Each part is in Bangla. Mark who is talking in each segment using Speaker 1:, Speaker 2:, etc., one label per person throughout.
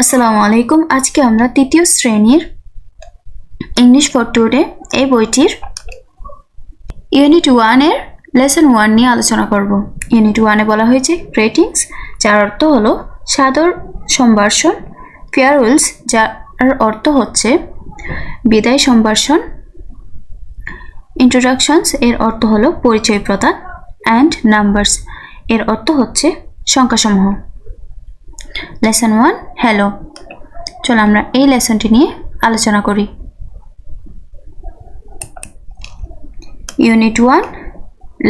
Speaker 1: আসসালামু আলাইকুম। আজকে আমরা তৃতীয় শ্রেণির ইংলিশ ফর টুডে এই বইটির ইউনিট ওয়ানের লেসন ওয়ান নিয়ে আলোচনা করব। ইউনিট ওয়ানে বলা হয়েছে গ্রেটিংস যার অর্থ হলো সাদর সম্ভাষণ ফেয়ারওয়েলস যার অর্থ হচ্ছে বিদায় সম্ভাষণ ইন্ট্রোডাকশনস এর অর্থ হলো পরিচয় প্রদান অ্যান্ড নাম্বারস এর অর্থ হচ্ছে সংখ্যাসমূহ। লেসন ওয়ান হ্যালো চলো আমরা এই লেসনটি নিয়ে আলোচনা করি। Unit one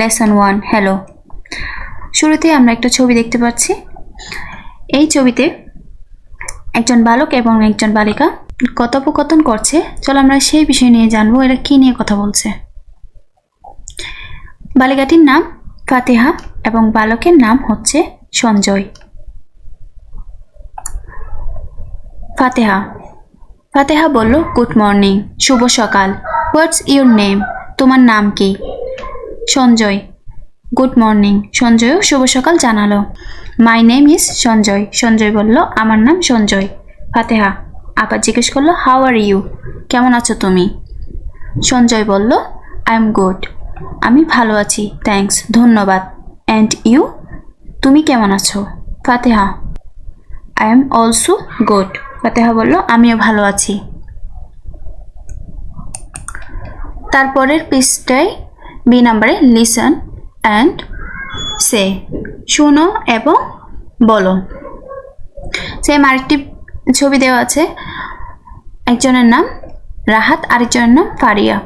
Speaker 1: lesson one hello শুরুতে আমরা একটা ছবি দেখতে পাচ্ছি। এই ছবিতে একজন বালক এবং একজন বালিকা কথোপকথন করছে। চলো আমরা সেই বিষয় নিয়ে জানব, এরা কি নিয়ে কথা বলছে। বালিকাটির নাম ফাতেহা এবং বালকের নাম হচ্ছে সঞ্জয়। ফাতেহা। ফাতেহা বলল, গুড মর্নিং, শুভ সকাল। What's your name? তোমার নাম কি? সঞ্জয়, গুড মর্নিং, সঞ্জয়ও শুভ সকাল জানালো। My name is Sanjay. Sanjay বলল, আমার নাম সঞ্জয়। ফাতেহা আবার জিজ্ঞেস করল, হাউ আর ইউ? কেমন আছো তুমি? সঞ্জয় বলল, আই এম গুড। আমি ভালো আছি, থ্যাঙ্কস, ধন্যবাদ। And you? তুমি কেমন আছো? Fateha, I am also good. Fateha বলল, আমিও ভালো আছি। তারপরের পৃষ্ঠায় বি নাম্বারে লিসন অ্যান্ড সে শুনো এবং বলো। সেম আরেকটি ছবি দেওয়া আছে, একজনের নাম রাহাত, আরেকজনের নাম ফারিয়া।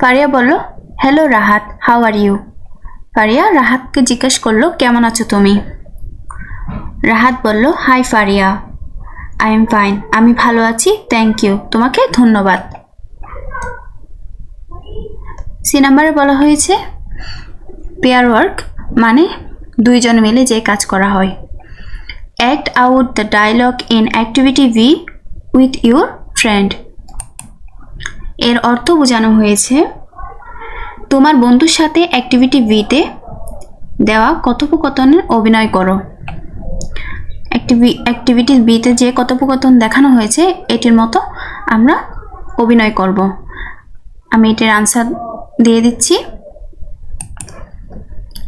Speaker 1: ফারিয়া বলল hello Rahat how are you Faria রাহাতকে জিজ্ঞেস করল, কেমন আছো তুমি? রাহাত বলল hi Faria. I am fine আমি ভালো আছি। থ্যাংক ইউ তোমাকে ধন্যবাদ। সি নাম্বারে বলা হয়েছে পেয়ার ওয়ার্ক মানে দুইজন মিলে যে কাজ করা হয়। Act out the dialogue in activity B with your friend এর অর্থ বোঝানো হয়েছে, তোমার বন্ধুর সাথে অ্যাক্টিভিটি ভিতে দেওয়া কথোপকথনের অভিনয় করো। অ্যাক্টিভি অ্যাক্টিভিটি বিতে যে কথোপকথন দেখানো হয়েছে, এটির মতো আমরা অভিনয় করব। আমি এটির আনসার দিয়ে দিচ্ছি।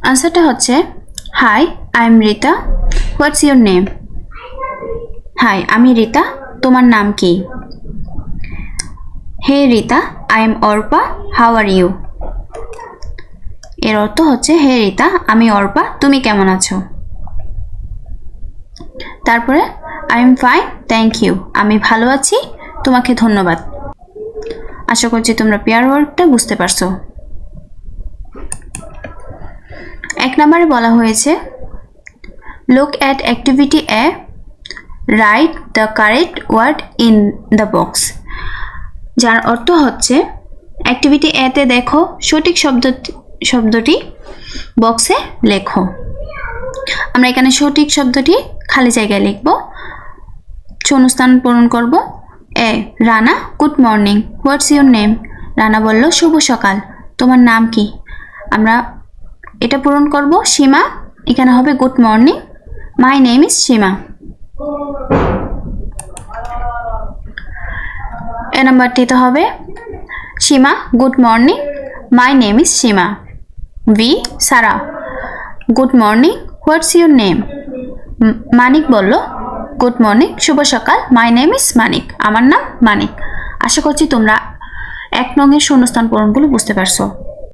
Speaker 1: আনসারটা হচ্ছে hi I am Rita what's your name hi আমি রিতা তোমার নাম কি? Hey Rita I am Arpa how are you এর অর্থ হচ্ছে হে রিতা আমি অর্পা। তুমি কেমন আছো? তারপরে I am fine thank you আমি ভালো আছি, তোমাকে ধন্যবাদ। আশা করছি তোমরা পেয়ার ওয়ার্কটা বুঝতে পারছ। এক নম্বরে বলা হয়েছে look at activity A write the correct word in the box যার অর্থ হচ্ছে অ্যাক্টিভিটি এতে দেখো, সঠিক শব্দ, শব্দটি বক্সে লেখো। আমরা এখানে সঠিক শব্দটি খালি জায়গায় লিখব। শূন্যস্থান পূরণ করব। A, Rana, good morning. What's your name? Rana বলল, শুভ সকাল। তোমার নাম কি? আমরা এটা পূরণ করব। সীমা, এখানে হবে good morning. My name is Sima. A নাম্বারটিতে হবে। Sima, good morning. My name is Sima. B, Sara. Good morning. What's your name? Manik বলল, গুড মর্নিং, শুভ সকাল। My name is Manik. আমার নাম মানিক। আশা করছি তোমরা এক নঙের শূন্যস্থান পূরণগুলো বুঝতে পারছ।